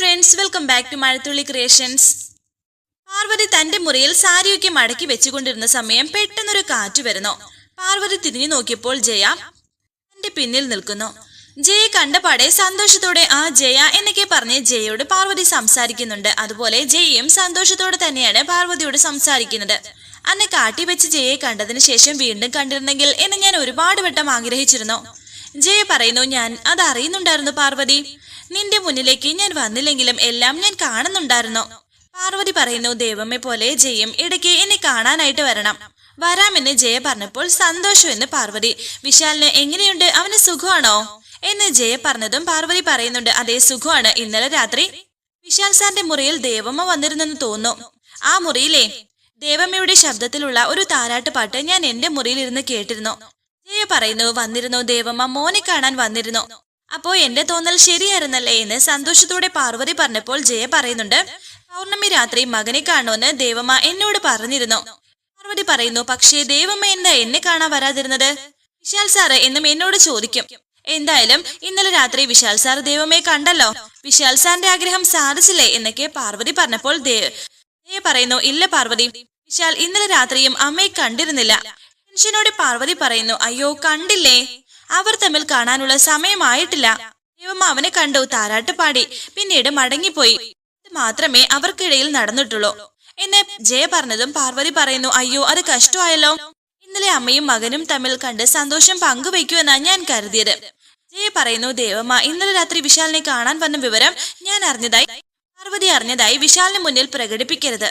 Friends welcome back to Mazhathulli creations Parvathi തന്റെ മുറിയിൽ സാരിയൊക്കെ മടക്കി വെച്ചുകൊണ്ടിരുന്ന സമയം പെട്ടെന്നൊരു കാറ്റ് വരുന്നു. പാർവതി തിരിഞ്ഞു നോക്കിയപ്പോൾ ജയ തന്റെ പിന്നിൽ നിൽക്കുന്നു. ജയ കണ്ടപാടെ സന്തോഷത്തോടെ ആ ജയ എന്നൊക്കെ പറഞ്ഞ് ജയയോട് പാർവതി സംസാരിക്കുന്നുണ്ട്. അതുപോലെ ജയയും സന്തോഷത്തോടെ തന്നെയാണ് പാർവതിയോട് സംസാരിക്കുന്നത്. അന്ന് കാട്ടി വെച്ച് ജയയെ കണ്ടതിന് ശേഷം വീണ്ടും കണ്ടിരുന്നെങ്കിൽ എന്ന് ഞാൻ ഒരുപാട് വട്ടം ആഗ്രഹിച്ചിരുന്നു. ജയ പറയുന്നു ഞാൻ അത് അറിയുന്നുണ്ടായിരുന്നു പാർവതി. നിന്റെ മുന്നിലേക്ക് ഞാൻ വന്നില്ലെങ്കിലും എല്ലാം ഞാൻ കാണുന്നുണ്ടായിരുന്നു. പാർവതി പറയുന്നു ദൈവമേ പോലെ ജയം ഇടയ്ക്ക് എന്നെ കാണാനായിട്ട് വരണം. വരാമെന്ന് ജയ പറഞ്ഞപ്പോൾ സന്തോഷമെന്ന് പാർവതി. വിശാലിന് എങ്ങനെയുണ്ട്? അവന് സുഖമാണോ? എന്ന് ജയ പറഞ്ഞതും പാർവതി പറയുന്നുണ്ട് അതേ സുഖമാണ്. ഇന്നലെ രാത്രി വിശാൽ സാറിന്റെ മുറിയിൽ ദേവമ്മ വന്നിരുന്നെന്ന് തോന്നുന്നു. ആ മുറിയിലെ ദേവമ്മയുടെ ശബ്ദത്തിലുള്ള ഒരു താരാട്ട് പാട്ട് ഞാൻ എന്റെ മുറിയിൽ ഇരുന്ന് കേട്ടിരുന്നു. ജയ പറയുന്നു വന്നിരുന്നു ദേവമ്മ മോനെ കാണാൻ വന്നിരുന്നു. അപ്പോ എന്റെ തോന്നൽ ശരിയായിരുന്നല്ലേ എന്ന് സന്തോഷത്തോടെ പാർവതി പറഞ്ഞപ്പോൾ ജയ പറയുന്നുണ്ട് പൗർണമി രാത്രി മകനെ കാണുമെന്ന് ദേവമ്മ എന്നോട് പറഞ്ഞിരുന്നു. പാർവതി പറയുന്നു പക്ഷേ ദേവമ്മ എന്താ എന്നെ കാണാൻ വരാതിരുന്നത്? വിശാൽ സാറ് എന്നും എന്നോട് ചോദിക്കും. എന്തായാലും ഇന്നലെ രാത്രി വിശാൽ സാർ ദേവമ്മയെ കണ്ടല്ലോ. വിശാൽ സാറിന്റെ ആഗ്രഹം സാധിച്ചില്ലേ? എന്നൊക്കെ പാർവതി പറഞ്ഞപ്പോൾ ദേ- ദേ പറയുന്നു ഇല്ല പാർവതി വിശാൽ ഇന്നലെ രാത്രിയും അമ്മയെ കണ്ടിരുന്നില്ല. ടെൻഷനോടെ പാർവതി പറയുന്നു അയ്യോ കണ്ടില്ലേ? അവർ തമ്മിൽ കാണാനുള്ള സമയമായിട്ടില്ല. ദൈവം അവനെ കണ്ടു താരാട്ട് പാടി പിന്നീട് മടങ്ങിപ്പോയി. ഇത് മാത്രമേ അവർക്കിടയിൽ നടന്നിട്ടുള്ളൂ. എന്നെ ജയ പറഞ്ഞതും പാർവതി പറയുന്നു അയ്യോ അത് കഷ്ടമായല്ലോ. ഇന്നലെ അമ്മയും മകനും തമ്മിൽ കണ്ട് സന്തോഷം പങ്കുവയ്ക്കുമെന്നാണ് ഞാൻ കരുതിയത്. ജയ പറയുന്നു ദേവമ്മ ഇന്നലെ രാത്രി വിശാലിനെ കാണാൻ വന്ന വിവരം ഞാൻ അറിഞ്ഞതായി പാർവതി അറിഞ്ഞതായി വിശാലിന് മുന്നിൽ പ്രകടിപ്പിക്കരുത്.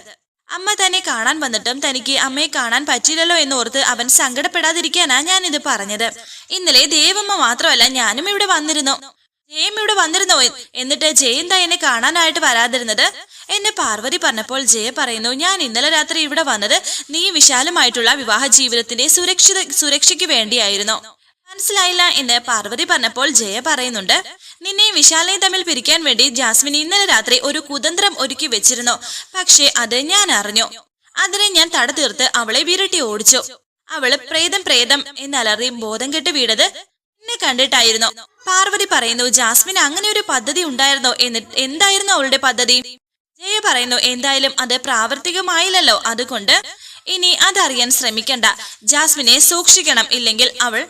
അമ്മ തന്നെ കാണാൻ വന്നിട്ടും തനിക്ക് അമ്മയെ കാണാൻ പറ്റില്ലല്ലോ എന്ന് ഓർത്ത് അവൻ സങ്കടപ്പെടാതിരിക്കാനാ ഞാൻ ഇത് പറഞ്ഞത്. ഇന്നലെ ദേവമ്മ മാത്രമല്ല ഞാനും ഇവിടെ വന്നിരുന്നു. ജയം ഇവിടെ വന്നിരുന്നോ എന്നിട്ട് ജയന്ത എന്നെ കാണാനായിട്ട് വരാതിരുന്നത്? എന്നെ പാർവതി പറഞ്ഞപ്പോൾ ജയ പറയുന്നു ഞാൻ ഇന്നലെ രാത്രി ഇവിടെ വന്നത് നീ വിശാലമായിട്ടുള്ള വിവാഹ ജീവിതത്തിന്റെ സുരക്ഷിത സുരക്ഷയ്ക്ക് വേണ്ടിയായിരുന്നു. മനസ്സിലായില്ല എന്ന് പാർവതി പറഞ്ഞപ്പോൾ ജയ പറയുന്നുണ്ട് നിന്നെയും വിശാലയും തമ്മിൽ പിരിക്കാൻ വേണ്ടി ജാസ്മിൻ ഇന്നലെ രാത്രി ഒരു കുതന്ത്രം ഒരുക്കി വെച്ചിരുന്നു. പക്ഷേ അത് ഞാൻ അറിഞ്ഞു. അതിനെ ഞാൻ തട തീർത്ത് അവളെ വിരട്ടി ഓടിച്ചു. അവൾ പ്രേതം പ്രേതം എന്നലറി ബോധം കെട്ട് വീണത് എന്നെ കണ്ടിട്ടായിരുന്നു. പാർവതി പറയുന്നു ജാസ്മിൻ അങ്ങനെ ഒരു പദ്ധതി ഉണ്ടായിരുന്നോ? എന്നിട്ട് എന്തായിരുന്നു അവളുടെ പദ്ധതി? ജയ പറയുന്നു എന്തായാലും അത് പ്രാവർത്തികമായില്ലല്ലോ. അതുകൊണ്ട് ഇനി അതറിയാൻ ശ്രമിക്കണ്ട. ജാസ്മിനെ സൂക്ഷിക്കണം. ഇല്ലെങ്കിൽ അവൾ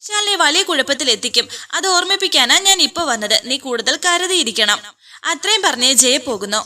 ശാലിനെ വലിയ കുഴപ്പത്തിൽ എത്തിക്കും. അത് ഓർമ്മിപ്പിക്കാനാ ഞാൻ ഇപ്പൊ വന്നത്. നീ കൂടുതൽ കരുതിയിരിക്കണം. അത്രയും പറഞ്ഞ് ജയ പോകുന്നു.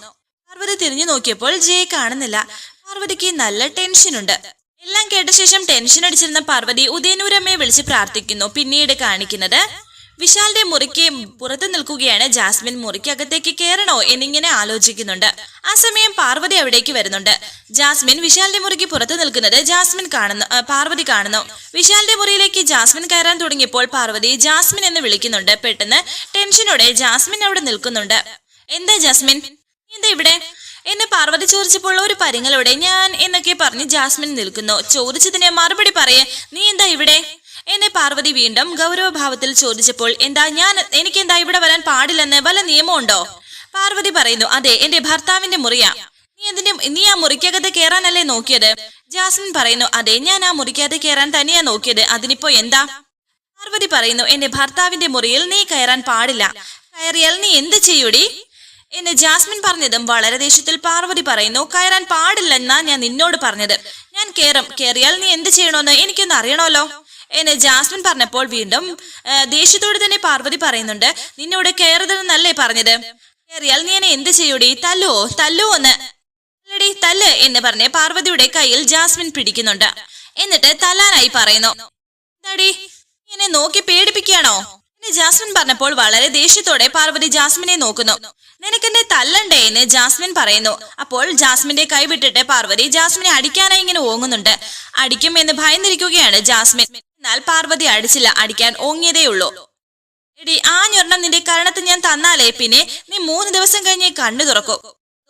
പാർവതി തിരിഞ്ഞു നോക്കിയപ്പോൾ ജയെ കാണുന്നില്ല. പാർവതിക്ക് നല്ല ടെൻഷൻ ഉണ്ട്. എല്ലാം കേട്ട ശേഷം ടെൻഷൻ അടിച്ചിരുന്ന പാർവതി ഉദയനൂരമ്മയെ വിളിച്ച് പ്രാർത്ഥിക്കുന്നു. പിന്നീട് കാണിക്കുന്നത് വിശാലിന്റെ മുറിക്ക് പുറത്തു നിൽക്കുകയാണ് ജാസ്മിൻ. മുറിക്കകത്തേക്ക് കയറണോ എന്നിങ്ങനെ ആലോചിക്കുന്നുണ്ട്. ആ സമയം പാർവതി അവിടേക്ക് വരുന്നുണ്ട്. ജാസ്മിൻ വിശാലിന്റെ മുറിക്ക് പുറത്തു നിൽക്കുന്നത് ജാസ്മിൻ കാണുന്നു പാർവതി കാണുന്നു. വിശാലിന്റെ മുറിയിലേക്ക് ജാസ്മിൻ കയറാൻ തുടങ്ങിയപ്പോൾ പാർവതി ജാസ്മിൻ എന്ന് വിളിക്കുന്നുണ്ട്. പെട്ടെന്ന് ടെൻഷനോടെ ജാസ്മിൻ അവിടെ നിൽക്കുന്നുണ്ട്. എന്താ ജാസ്മിൻ? എന്താ ഇവിടെ? എന്ന് പാർവതി ചോദിച്ചപ്പോൾ ഒരു പരിങ്ങളോടെ ഞാൻ എന്നൊക്കെ പറഞ്ഞ് ജാസ്മിൻ നിൽക്കുന്നു. ചോദിച്ചതിന് മറുപടി പറയേ നീ എന്താ ഇവിടെ? എന്നെ പാർവതി വീണ്ടും ഗൗരവഭാവത്തിൽ ചോദിച്ചപ്പോൾ എന്താ ഞാൻ എനിക്കെന്താ ഇവിടെ വരാൻ പാടില്ലെന്ന് വല്ല നിയമമുണ്ടോ? പാർവതി പറയുന്നു അതെ എന്റെ ഭർത്താവിന്റെ മുറിയാ. നീ എന്തിന്റെ നീ ആ മുറിക്കകത്ത് കയറാനല്ലേ നോക്കിയത്? ജാസ്മിൻ പറയുന്നു അതെ ഞാൻ ആ മുറിക്കകത്ത് കയറാൻ തന്നെയാ നോക്കിയത്. അതിനിപ്പോ എന്താ? പാർവതി പറയുന്നു എന്റെ ഭർത്താവിന്റെ മുറിയിൽ നീ കയറാൻ പാടില്ല. കയറിയാൽ നീ എന്ത് ചെയ്യൂടി? എന്ന് ജാസ്മിൻ പറഞ്ഞതും വളരെ ദേഷ്യത്തിൽ പാർവതി പറയുന്നു കയറാൻ പാടില്ലെന്നാ ഞാൻ നിന്നോട് പറഞ്ഞത്. ഞാൻ കയറും കയറിയാൽ നീ എന്ത് ചെയ്യണമെന്ന് എനിക്കൊന്ന് അറിയണമല്ലോ എന്ന് ജാസ്മിൻ പറഞ്ഞപ്പോൾ വീണ്ടും ദേഷ്യത്തോട് തന്നെ പാർവതി പറയുന്നുണ്ട് നിന്നോട് കയറുതെന്നല്ലേ പറഞ്ഞത്? കയറിയാൽ നീ എന്നെ എന്ത് ചെയ്യൂടി? തല്ലുവോ തല്ലുവോ എന്ന്. അല്ലടി തല്ല് എന്ന് പറഞ്ഞ് പാർവതിയുടെ കയ്യിൽ ജാസ്മിൻ പിടിക്കുന്നുണ്ട്. എന്നിട്ട് തല്ലാനായി പറയുന്നു. എന്താടി എന്നെ നോക്കി പേടിപ്പിക്കുകയാണോ? എന്ന് ജാസ്മിൻ പറഞ്ഞപ്പോൾ വളരെ ദേഷ്യത്തോടെ പാർവതി ജാസ്മിനെ നോക്കുന്നു. നിനക്കെന്നെ തല്ലണ്ടേ? എന്ന് ജാസ്മിൻ പറയുന്നു. അപ്പോൾ ജാസ്മിന്റെ കൈ വിട്ടിട്ട് പാർവതി ജാസ്മിനെ അടിക്കാനായി ഇങ്ങനെ ഓങ്ങുന്നുണ്ട്. അടിക്കും എന്ന് ഭയന്നിരിക്കുകയാണ് ജാസ്മിൻ. എന്നാൽ പാർവതി അടിച്ചില്ല അടിക്കാൻ ഓങ്ങിയതേയുള്ളൂ. എടി എടി ആഞ്ഞൊരെണ്ണം നിന്റെ കരണത്ത് ഞാൻ തന്നാലേ പിന്നെ നീ മൂന്ന് ദിവസം കഴിഞ്ഞ് കണ്ണു തുറക്കും.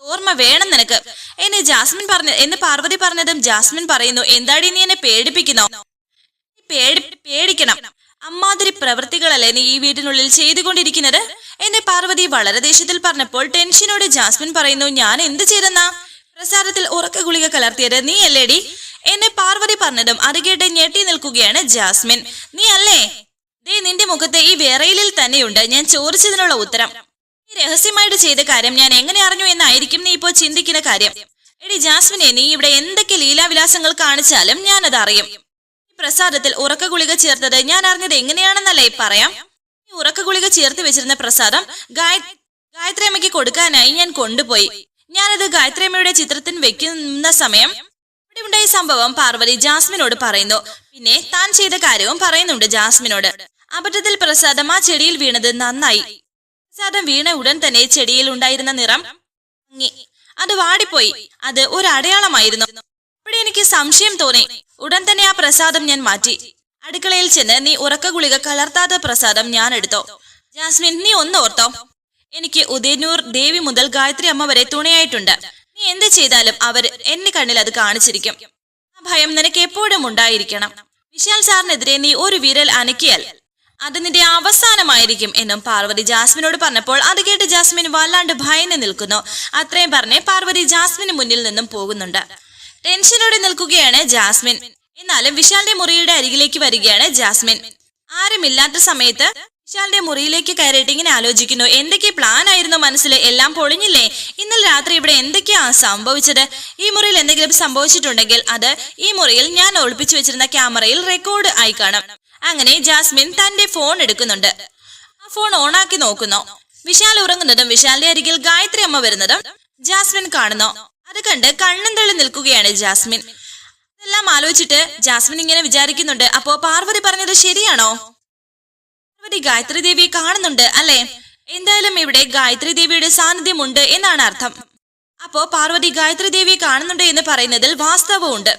ഓർമ്മ വേണം നിനക്ക്. എന്നെ ജാസ്മിൻ പറഞ്ഞ എന്ന് പാർവതി പറഞ്ഞതും ജാസ്മിൻ പറയുന്നു എന്താടി നീ എന്നെ പേടിപ്പിക്കുന്നോ? പേടി പേടിക്കണം. അമ്മാതിരി പ്രവൃത്തികളല്ലേ നീ ഈ വീട്ടിനുള്ളിൽ ചെയ്തുകൊണ്ടിരിക്കുന്നത്? എന്നെ പാർവതി വളരെ ദേഷ്യത്തിൽ പറഞ്ഞപ്പോൾ ടെൻഷനോട് ജാസ്മിൻ പറയുന്നു ഞാൻ എന്ത് ചെയ്തെന്നാ? പ്രസാദത്തിൽ ഉറക്ക ഗുളിക കലർത്തിയത് നീ അല്ലേടി എന്നെ പാർവതി പറഞ്ഞതും അത് കേട്ട് ഞെട്ടി നിൽക്കുകയാണ് ജാസ്മിൻ. നീ അല്ലേ? ദേ നിന്റെ മുഖത്ത് ഈ വേറയിലിൽ തന്നെയുണ്ട്. ഞാൻ ചോദിച്ചതിനുള്ള ഉത്തരം. ഈ രഹസ്യമായിട്ട് ചെയ്ത കാര്യം ഞാൻ എങ്ങനെ അറിഞ്ഞു എന്നായിരിക്കും നീ ഇപ്പോ ചിന്തിക്കുന്ന കാര്യം. എടി ജാസ്മിനെ നീ ഇവിടെ എന്തൊക്കെ ലീലാവിലാസങ്ങൾ കാണിച്ചാലും ഞാനത് അറിയും. ഈ പ്രസാദത്തിൽ ഉറക്ക ഗുളിക ചേർത്തത് ഞാൻ അറിഞ്ഞത് എങ്ങനെയാണെന്നല്ലേ പറയാം? ഈ ഉറക്ക ഗുളിക ചേർത്ത് വെച്ചിരുന്ന പ്രസാദം ഗായ ഗായത്രി അമ്മയ്ക്ക് കൊടുക്കാനായി ഞാൻ കൊണ്ടുപോയി. ഞാനത് ഗായത്രി അമ്മയുടെ ചിത്രത്തിന് വെക്കുന്ന സമയം ഇവിടെ ഉണ്ടായ സംഭവം പാർവതി ജാസ്മിനോട് പറയുന്നു. പിന്നെ താൻ ചെയ്ത കാര്യവും പറയുന്നുണ്ട് ജാസ്മിനോട്. അബദ്ധത്തിൽ പ്രസാദം ആ ചെടിയിൽ വീണത് നന്നായി. പ്രസാദം വീണ ഉടൻ തന്നെ ചെടിയിൽ ഉണ്ടായിരുന്ന നിറം അത് വാടിപ്പോയി. അത് ഒരു അടയാളമായിരുന്നു അവിടെ എനിക്ക് സംശയം തോന്നി. ഉടൻ തന്നെ ആ പ്രസാദം ഞാൻ മാറ്റി. അടുക്കളയിൽ ചെന്ന് നീ ഉറക്ക ഗുളിക കലർത്താത്ത പ്രസാദം ഞാൻ എടുത്തോ? ജാസ്മിൻ നീ ഒന്ന് ഓർത്തോ? എനിക്ക് ഉദയനൂർ ദേവി മുതൽ ഗായത്രി അമ്മ വരെ തുണയായിട്ടുണ്ട്. നീ എന്ത് ചെയ്താലും അവർ എന്റെ കണ്ണിൽ അത് കാണിച്ചിരിക്കും. ആ ഭയം നിനക്ക് എപ്പോഴും ഉണ്ടായിരിക്കണം. വിശാൽ സാറിനെതിരെ നീ ഒരു വിരൽ അനക്കിയാൽ അത് നിന്റെ അവസാനമായിരിക്കും എന്നും പാർവതി ജാസ്മിനോട് പറഞ്ഞപ്പോൾ അത് കേട്ട് ജാസ്മിൻ വല്ലാണ്ട് ഭയന്ന് നിൽക്കുന്നു. അത്രയും പറഞ്ഞ് പാർവതി ജാസ്മിന് മുന്നിൽ നിന്നും പോകുന്നുണ്ട്. ടെൻഷനോടെ നിൽക്കുകയാണ് ജാസ്മിൻ. എന്നാലും വിശാലിന്റെ മുറിയുടെ അരികിലേക്ക് വരികയാണ് ജാസ്മിൻ. ആരുമില്ലാത്ത സമയത്ത് വിശാലിന്റെ മുറിയിലേക്ക് കയറിയിട്ട് ഇങ്ങനെ ആലോചിക്കുന്നു. എന്തൊക്കെ പ്ലാൻ ആയിരുന്നു മനസ്സിൽ എല്ലാം പൊളിഞ്ഞില്ലേ? ഇന്നലെ രാത്രി ഇവിടെ എന്തൊക്കെയാ സംഭവിച്ചത്? ഈ മുറിയിൽ എന്തെങ്കിലും സംഭവിച്ചിട്ടുണ്ടെങ്കിൽ അത് ഈ മുറിയിൽ ഞാൻ ഒളിപ്പിച്ചു വെച്ചിരുന്ന ക്യാമറയിൽ റെക്കോർഡ് ആയി കാണും. അങ്ങനെ ജാസ്മിൻ തന്റെ ഫോൺ എടുക്കുന്നുണ്ട്. ആ ഫോൺ ഓണാക്കി നോക്കുന്നു. വിശാൽ ഉറങ്ങുന്നതും വിശാലിന്റെ അരികിൽ ഗായത്രി അമ്മ വരുന്നതും ജാസ്മിൻ കാണുന്നു. അത് കണ്ട് കണ്ണും തള്ളി നിൽക്കുകയാണ് ജാസ്മിൻ. ഇതെല്ലാം ആലോചിച്ചിട്ട് ജാസ്മിൻ ഇങ്ങനെ വിചാരിക്കുന്നുണ്ട്. അപ്പോ പാർവതി പറഞ്ഞത് ശരിയാണോ? പാർവതി ഗായത്രി ദേവിയെ കാണുന്നുണ്ട് അല്ലെ? എന്തായാലും ഇവിടെ ഗായത്രി ദേവിയുടെ സാന്നിധ്യമുണ്ട് എന്നാണ് അർത്ഥം. അപ്പോ പാർവതി ഗായത്രി ദേവിയെ കാണുന്നുണ്ട് എന്ന് പറയുന്നതിൽ വാസ്തവമുണ്ട്.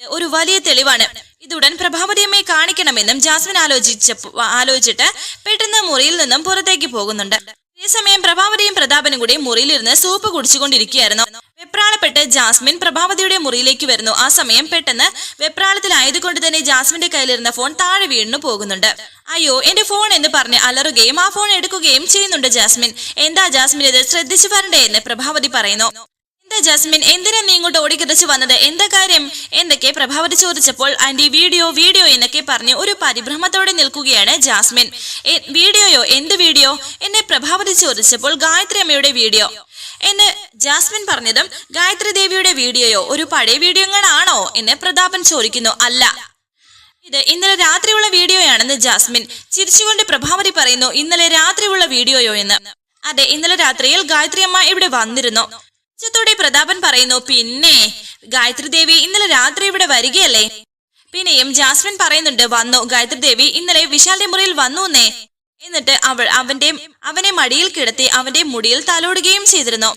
ഒരു വലിയ തെളിവാണ്. ഇതുടൻ പ്രഭാവതിയമ്മയെ കാണിക്കണമെന്നും ജാസ്മിൻ ആലോചിച്ചപ്പോ ആലോചിച്ചിട്ട് പെട്ടെന്ന് മുറിയിൽ നിന്നും പുറത്തേക്ക് പോകുന്നുണ്ട്. അതേസമയം പ്രഭാവതിയും പ്രതാപനും കൂടി മുറിയിലിരുന്ന് സൂപ്പ് കുടിച്ചുകൊണ്ടിരിക്കുകയായിരുന്നു. വെപ്രാളപ്പെട്ട് ജാസ്മിൻ പ്രഭാവതിയുടെ മുറിയിലേക്ക് വരുന്നു. ആ സമയം പെട്ടെന്ന് വെപ്രാളത്തിലായതുകൊണ്ട് തന്നെ ജാസ്മിന്റെ കയ്യിലിരുന്ന ഫോൺ താഴെ വീണു പോകുന്നുണ്ട്. അയ്യോ എന്റെ ഫോൺ എന്ന് പറഞ്ഞ് അലറുകയും ആ ഫോൺ എടുക്കുകയും ചെയ്യുന്നുണ്ട് ജാസ്മിൻ. എന്താ ജാസ്മിൻ ഇത് ശ്രദ്ധിച്ചു വരണ്ടേ എന്ന് പ്രഭാവതി പറയുന്നു. എന്താ ജാസ്മിൻ എന്തിനാ നീ ഇങ്ങോട്ട് ഓടിക്കതച്ചു വന്നത്? എന്താ കാര്യം? എന്തൊക്കെ പ്രഭാവതി ചോദിച്ചപ്പോൾ ആന്റി വീഡിയോ വീഡിയോ എന്നൊക്കെ പറഞ്ഞ് ഒരു പരിഭ്രമത്തോടെ നിൽക്കുകയാണ് ജാസ്മിൻ. "എ, വീഡിയോയോ? എന്ത് വീഡിയോ? എന്നെ പ്രഭാവതി ചോദിച്ചപ്പോൾ ഗായത്രി അമ്മയുടെ വീഡിയോ. എന്ന് ജാസ്മിൻ പറഞ്ഞതും ഗായത്രി ദേവിയുടെ വീഡിയോയോ ഒരു പഴയ വീഡിയോകളാണോ എന്ന് പ്രതാപൻ ചോദിക്കുന്നു. അല്ല. ഇത് ഇന്നലെ രാത്രിയുള്ള വീഡിയോയാണെന്ന് ജാസ്മിൻ ചിരിച്ചുകൊണ്ട് പ്രഭാവതി പറയുന്നു ഇന്നലെ രാത്രിയുള്ള വീഡിയോയോ എന്ന്. അതെ ഇന്നലെ രാത്രിയിൽ ഗായത്രി അമ്മ ഇവിടെ വന്നിരുന്നു. ഉച്ചത്തോടെ പ്രതാപൻ പറയുന്നു പിന്നെ ഗായത്രി ദേവി ഇന്നലെ രാത്രി ഇവിടെ വരികയല്ലേ? പിന്നെയും ജാസ്മിൻ പറയുന്നുണ്ട് വന്നു. ഗായത്രി ദേവി ഇന്നലെ വിശാലിന്റെ മുറിയിൽ വന്നു എന്നേ. എന്നിട്ട് അവൾ അവന്റെ അവനെ മടിയിൽ കിടത്തി അവന്റെ മുടിയിൽ തലോടുകയും ചെയ്തിരുന്നു.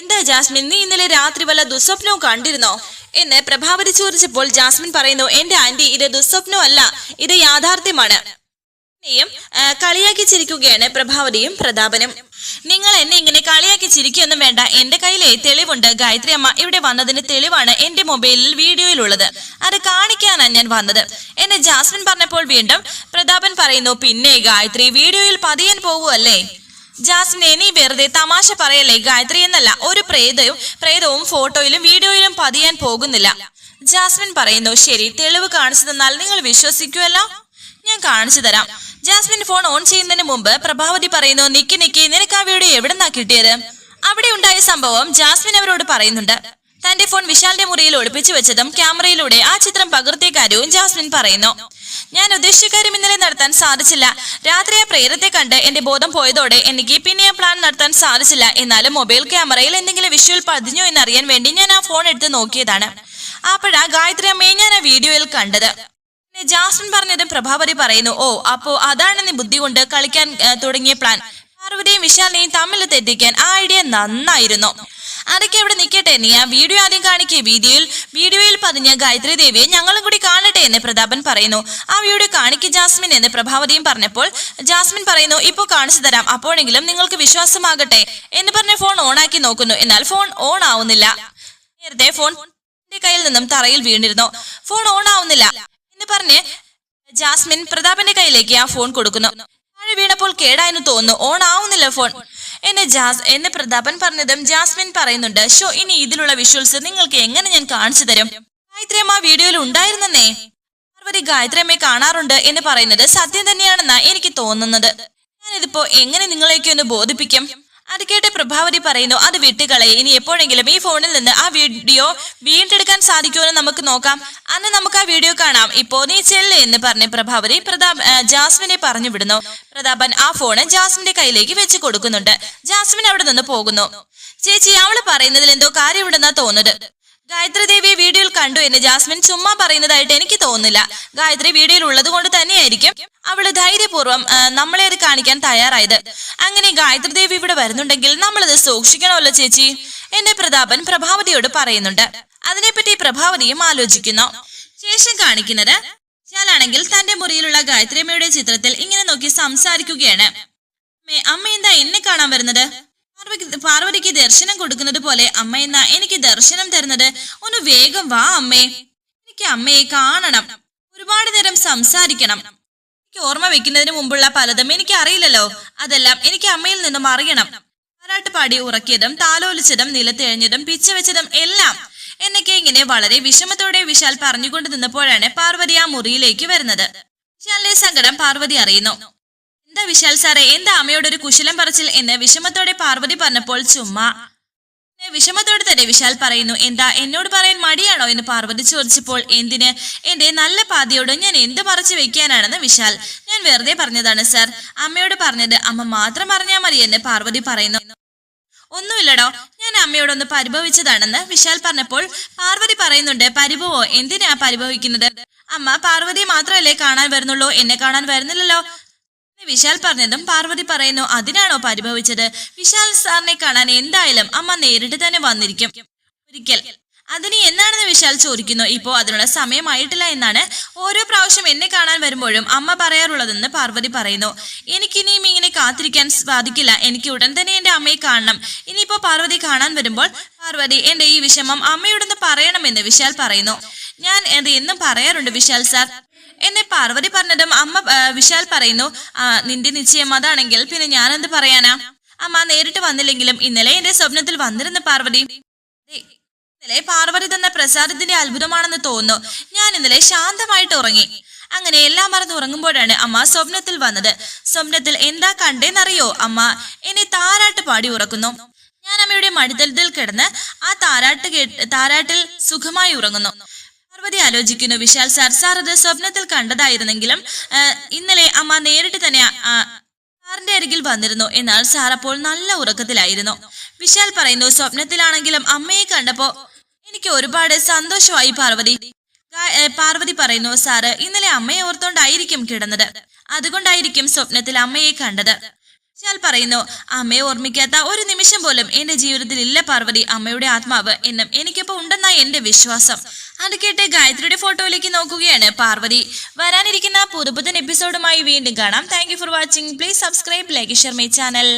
എന്താ ജാസ്മിൻ നീ ഇന്നലെ രാത്രി വല്ല ദുസ്വപ്നവും കണ്ടിരുന്നോ? എന്ന് പ്രഭാവതി ചോദിച്ചപ്പോൾ ജാസ്മിൻ പറയുന്നു എന്റെ ആന്റി ഇത് ദുസ്വപ്നമല്ല ഇത് യാഥാർത്ഥ്യമാണ്. ആ, കളിയാക്കി ചിരിക്കുകയാണ് പ്രഭാവതിയും പ്രതാപനും. നിങ്ങൾ എന്നെ ഇങ്ങനെ കളിയാക്കി ചിരിക്കൊന്നും വേണ്ട. എന്റെ കയ്യിലെ തെളിവുണ്ട്. ഗായത്രി അമ്മ ഇവിടെ വന്നതിന് തെളിവാണ് എന്റെ മൊബൈലിൽ വീഡിയോയിലുള്ളത്. അത് കാണിക്കാനാണ് ഞാൻ വന്നത്. എന്നെ ജാസ്മിൻ പറഞ്ഞപ്പോൾ വീണ്ടും പ്രതാപൻ പറയുന്നു പിന്നെ ഗായത്രി വീഡിയോയിൽ പതിയാൻ പോവുമല്ലേ ജാസ്മിൻ ഇനി വെറുതെ തമാശ പറയല്ലേ? ഗായത്രി എന്നല്ല ഒരു പ്രേതവും പ്രേതവും ഫോട്ടോയിലും വീഡിയോയിലും പതിയാൻ പോകുന്നില്ല. ജാസ്മിൻ പറയുന്നു ശരി തെളിവ് കാണിച്ചു തന്നാൽ നിങ്ങൾ വിശ്വസിക്കുമല്ലോ ഞാൻ കാണിച്ചു തരാം. ജാസ്മിൻ ഫോൺ ഓൺ ചെയ്യുന്നതിന് മുമ്പ് പ്രഭാവതി പറയുന്നു നിക്കി നിക്കി നിനക്ക് ആ വീഡിയോ എവിടെന്നാ കിട്ടിയത്? അവിടെ ഉണ്ടായ സംഭവം ജാസ്മിൻ അവരോട് പറയുന്നുണ്ട്. തന്റെ ഫോൺ വിശാലിന്റെ മുറിയിൽ ഒളിപ്പിച്ചു വെച്ചതും ക്യാമറയിലൂടെ ആ ചിത്രം പകർത്തിയ കാര്യവും ജാസ്മിൻ പറയുന്നു. ഞാൻ ഉദ്ദേശിച്ച കാര്യം ഇന്നലെ നടത്താൻ സാധിച്ചില്ല. രാത്രി ആ പ്രേരത്തെ കണ്ട് എന്റെ ബോധം പോയതോടെ എനിക്ക് പിന്നെ ആ പ്ലാൻ നടത്താൻ സാധിച്ചില്ല. എന്നാലും മൊബൈൽ ക്യാമറയിൽ എന്തെങ്കിലും വിഷ്വൽ പതിഞ്ഞോ എന്നറിയാൻ വേണ്ടി ഞാൻ ആ ഫോൺ എടുത്ത് നോക്കിയതാണ്. അപ്പോഴാ ഗായത്രി അമ്മയെ ഞാൻ ആ വീഡിയോയിൽ കണ്ടത്. ജാസ്മിൻ പറഞ്ഞതും പ്രഭാവതി പറയുന്നു ഓ അപ്പോ അതാണ് നീ ബുദ്ധി കൊണ്ട് കളിക്കാൻ തുടങ്ങിയ പ്ലാൻ പാർവതിയും വിശാലിനെയും തമ്മിൽ തെറ്റിക്കാൻ ആ ഐഡിയ നന്നായിരുന്നു. അതൊക്കെ അവിടെ നിൽക്കട്ടെ നീ ആ വീഡിയോ ആദ്യം കാണിക്കേ. വീഡിയോയിൽ വീഡിയോയിൽ പതിഞ്ഞ ഗായത്രി ദേവിയെ ഞങ്ങളും കൂടി കാണട്ടെ എന്ന് പ്രതാപൻ പറയുന്നു. ആ വീഡിയോ കാണിക്ക് ജാസ്മിൻ എന്ന് പ്രഭാവതിയും പറഞ്ഞപ്പോൾ ജാസ്മിൻ പറയുന്നു ഇപ്പോൾ കാണിച്ചു തരാം. അപ്പോഴെങ്കിലും നിങ്ങൾക്ക് വിശ്വാസമാകട്ടെ എന്ന് പറഞ്ഞ് ഫോൺ ഓണാക്കി നോക്കുന്നു. എന്നാൽ ഫോൺ ഓൺ ആവുന്നില്ല. നേരത്തെ ഫോൺ കയ്യിൽ നിന്നും തറയിൽ വീണിരുന്നു. ഫോൺ ഓൺ ആവുന്നില്ല. എന്ന് പറഞ്ഞ് ജാസ്മിൻ പ്രതാപന്റെ കയ്യിലേക്ക് ആ ഫോൺ കൊടുക്കുന്നു. താഴെ വീണപ്പോൾ കേടായെന്ന് തോന്നുന്നു. ഓൺ ആവുന്നില്ല ഫോൺ. എന്നെ ജാസ് എന്ന് പ്രതാപൻ പറഞ്ഞതും ജാസ്മിൻ പറയുന്നുണ്ട്. ഷോ ഇനി ഇതിലുള്ള വിഷ്വൽസ് നിങ്ങൾക്ക് എങ്ങനെ ഞാൻ കാണിച്ചു തരും? ഗായത്രിയമ്മ വീഡിയോയിൽ ഉണ്ടായിരുന്നേ പാർവതി ഗായത്രിയമ്മയെ കാണാറുണ്ട് എന്ന് പറയുന്നത് സത്യം തന്നെയാണെന്നാ എനിക്ക് തോന്നുന്നത്. ഞാനിതിപ്പോ എങ്ങനെ നിങ്ങളെയൊക്കെ ഒന്ന് ബോധിപ്പിക്കും? അത് കേട്ട് പ്രഭാവതി പറയുന്നു അത് വിട്ടുകളയെ. ഇനി എപ്പോഴെങ്കിലും ഈ ഫോണിൽ നിന്ന് ആ വീഡിയോ വീണ്ടെടുക്കാൻ സാധിക്കുമോ എന്ന് നമുക്ക് നോക്കാം. അന്ന് നമുക്ക് ആ വീഡിയോ കാണാം. ഇപ്പോ നീ ചെല്ല് എന്ന് പറഞ്ഞ് പ്രഭാവതി പ്രതാപ് ജാസ്മിനെ പറഞ്ഞു വിടുന്നു. പ്രതാപൻ ആ ഫോണ് ജാസ്മിന്റെ കയ്യിലേക്ക് വെച്ച് കൊടുക്കുന്നുണ്ട്. ജാസ്മിൻ അവിടെ നിന്ന് പോകുന്നു. ചേച്ചി അവൾ പറയുന്നതിൽ എന്തോ കാര്യമുണ്ടെന്നാ തോന്നുന്നത്. ഗായത്രി ദേവിയെ വീഡിയോയിൽ കണ്ടു എന്ന് ജാസ്മിൻ ചുമ്മാ പറയുന്നതായിട്ട് എനിക്ക് തോന്നുന്നില്ല. ഗായത്രി വീഡിയോയിൽ ഉള്ളത് കൊണ്ട് തന്നെയായിരിക്കും അവൾ ധൈര്യപൂർവം നമ്മളെ അത് കാണിക്കാൻ തയ്യാറായത്. അങ്ങനെ ഗായത്രി ദേവി ഇവിടെ വരുന്നുണ്ടെങ്കിൽ നമ്മളത് സൂക്ഷിക്കണമല്ലോ ചേച്ചി എന്റെ പ്രതാപൻ പ്രഭാവതിയോട് പറയുന്നുണ്ട്. അതിനെപ്പറ്റി പ്രഭാവതിയും ആലോചിക്കുന്നു. ശേഷം കാണിക്കുന്നത് ഞാനാണെങ്കിൽ തന്റെ മുറിയിലുള്ള ഗായത്രിയമ്മയുടെ ചിത്രത്തിൽ ഇങ്ങനെ നോക്കി സംസാരിക്കുകയാണ്. അമ്മേ, എന്താ എന്നെ കാണാൻ വരുന്നത്? പാർവതിക്ക് ദർശനം കൊടുക്കുന്നത് പോലെ അമ്മ എന്നാ എനിക്ക് ദർശനം തരുന്നത്? ഒന്ന് വേഗം വാ അമ്മേ. എനിക്ക് അമ്മയെ കാണണം. ഒരുപാട് നേരം സംസാരിക്കണം. എനിക്ക് ഓർമ്മ വെക്കുന്നതിന് മുമ്പുള്ള പലതും എനിക്ക് അറിയില്ലല്ലോ. അതെല്ലാം എനിക്ക് അമ്മയിൽ നിന്നും അറിയണം. പാരാട്ടുപാടി ഉറക്കിയതും താലോലിച്ചതും നിലത്തെഴിഞ്ഞതും പിച്ച വെച്ചതും എല്ലാം എന്നൊക്കെ ഇങ്ങനെ വളരെ വിഷമത്തോടെ വിശാൽ പറഞ്ഞുകൊണ്ട് നിന്നപ്പോഴാണ് പാർവതി ആ മുറിയിലേക്ക് വരുന്നത്. വിശാലിന്റെ സങ്കടം പാർവതി അറിയുന്നു. എന്താ വിശാൽ സാറേ? എന്താ അമ്മയോട് ഒരു കുശലം പറച്ചിൽ? എന്ന് വിഷമത്തോടെ പാർവതി പറഞ്ഞപ്പോൾ ചുമ്മാ വിഷമത്തോടെ തന്നെ വിശാൽ പറയുന്നു. എന്താ എന്നോട് പറയാൻ മടിയാണോ? എന്ന് പാർവതി ചോദിച്ചപ്പോൾ എന്തിന്? എന്റെ നല്ല പാതിയോട് ഞാൻ എന്ത് മറച്ചു വെക്കാനാണെന്ന് വിശാൽ ഞാൻ വെറുതെ പറഞ്ഞതാണ് സർ. അമ്മയോട് പറഞ്ഞത് അമ്മ മാത്രം അറിഞ്ഞാൽ മതി എന്ന് പാർവതി പറയുന്നു. ഒന്നുമില്ലടോ. ഞാൻ അമ്മയോടൊന്ന് പരിഭവിച്ചതാണെന്ന് വിശാൽ പറഞ്ഞപ്പോൾ പാർവതി പറയുന്നുണ്ട് പരിഭവോ? എന്തിനാ പരിഭവിക്കുന്നത്? അമ്മ പാർവതി മാത്രമല്ലേ കാണാൻ വരുന്നുള്ളൂ? എന്നെ കാണാൻ വരുന്നില്ലല്ലോ. വിശാൽ പറഞ്ഞതും പാർവതി പറയുന്നു അതിനാണോ പരിഭവിച്ചത്? വിശാൽ സാറിനെ കാണാൻ എന്തായാലും അമ്മ നേരിട്ട് തന്നെ വന്നിരിക്കും. ഒരിക്കൽ. അതിന് എന്നാണെന്ന് വിശാൽ ചോദിക്കുന്നു? ഇപ്പോ അതിനുള്ള സമയമായിട്ടില്ല എന്നാണ് ഓരോ പ്രാവശ്യം എന്നെ കാണാൻ വരുമ്പോഴും അമ്മ പറയാറുള്ളതെന്ന് പാർവതി പറയുന്നു. എനിക്കിനിയും ഇങ്ങനെ കാത്തിരിക്കാൻ സാധിക്കില്ല. എനിക്ക് ഉടൻ തന്നെ എന്റെ അമ്മയെ കാണണം. ഇനിയിപ്പോ പാർവതി കാണാൻ വരുമ്പോൾ പാർവതി എന്റെ ഈ വിഷമം അമ്മയോടൊന്ന് പറയണമെന്ന് വിശാൽ പറയുന്നു. ഞാൻ അത് എന്നും പറയാറുണ്ട് വിശാൽ സാർ. എന്നെ പാർവതി പറഞ്ഞതും അമ്മ വിശാൽ പറയുന്നു. നിന്റെ നിശ്ചയം അതാണെങ്കിൽ പിന്നെ ഞാൻ എന്ത് പറയാനാ? അമ്മ നേരിട്ട് വന്നില്ലെങ്കിലും ഇന്നലെ എന്റെ സ്വപ്നത്തിൽ വന്നിരുന്നു പാർവതി ഇന്നലെ പാർവതി തന്ന പ്രസാദത്തിന്റെ അത്ഭുതമാണെന്ന് തോന്നുന്നു. ഞാൻ ഇന്നലെ ശാന്തമായിട്ട് ഉറങ്ങി. അങ്ങനെ എല്ലാം മറന്ന് ഉറങ്ങുമ്പോഴാണ് അമ്മ സ്വപ്നത്തിൽ വന്നത്. സ്വപ്നത്തിൽ എന്താ കണ്ടേന്നറിയോ അമ്മ? എന്നെ താരാട്ട് പാടി ഉറക്കുന്നു. ഞാൻ അമ്മയുടെ മടിതലത്തിൽ കിടന്ന് ആ താരാട്ട് താരാട്ടിൽ സുഖമായി ഉറങ്ങുന്നു. പാർവതി ആലോചിക്കുന്നു. വിശാൽ സാർ സാർ അത് സ്വപ്നത്തിൽ കണ്ടതായിരുന്നെങ്കിലും ഇന്നലെ അമ്മ നേരിട്ട് തന്നെ സാറിന്റെ അരികിൽ വന്നിരുന്നു. എന്നാൽ സാർ അപ്പോൾ നല്ല ഉറക്കത്തിലായിരുന്നു. വിശാൽ പറയുന്നു സ്വപ്നത്തിലാണെങ്കിലും അമ്മയെ കണ്ടപ്പോ എനിക്ക് ഒരുപാട് സന്തോഷമായി പാർവതി. പാർവതി പറയുന്നു സാറ് ഇന്നലെ അമ്മയെ ഓർത്തോണ്ടായിരിക്കും കിടന്നത്. അതുകൊണ്ടായിരിക്കും സ്വപ്നത്തിൽ അമ്മയെ കണ്ടത്. വിശാൽ പറയുന്നു അമ്മയെ ഓർമ്മിക്കാത്ത ഒരു നിമിഷം പോലും എന്റെ ജീവിതത്തിൽ ഇല്ല പാർവതി. അമ്മയുടെ ആത്മാവ് എന്നും എനിക്കിപ്പോ ഉണ്ടെന്നാ എന്റെ വിശ്വാസം. അത് കേട്ട് ഗായത്രിയുടെ ഫോട്ടോയിലേക്ക് നോക്കുകയാണ് പാർവതി. വരാനിരിക്കുന്ന പുതുപുതൻ എപ്പിസോഡുമായി വീണ്ടും കാണാം. Thank for watching please subscribe like share my channel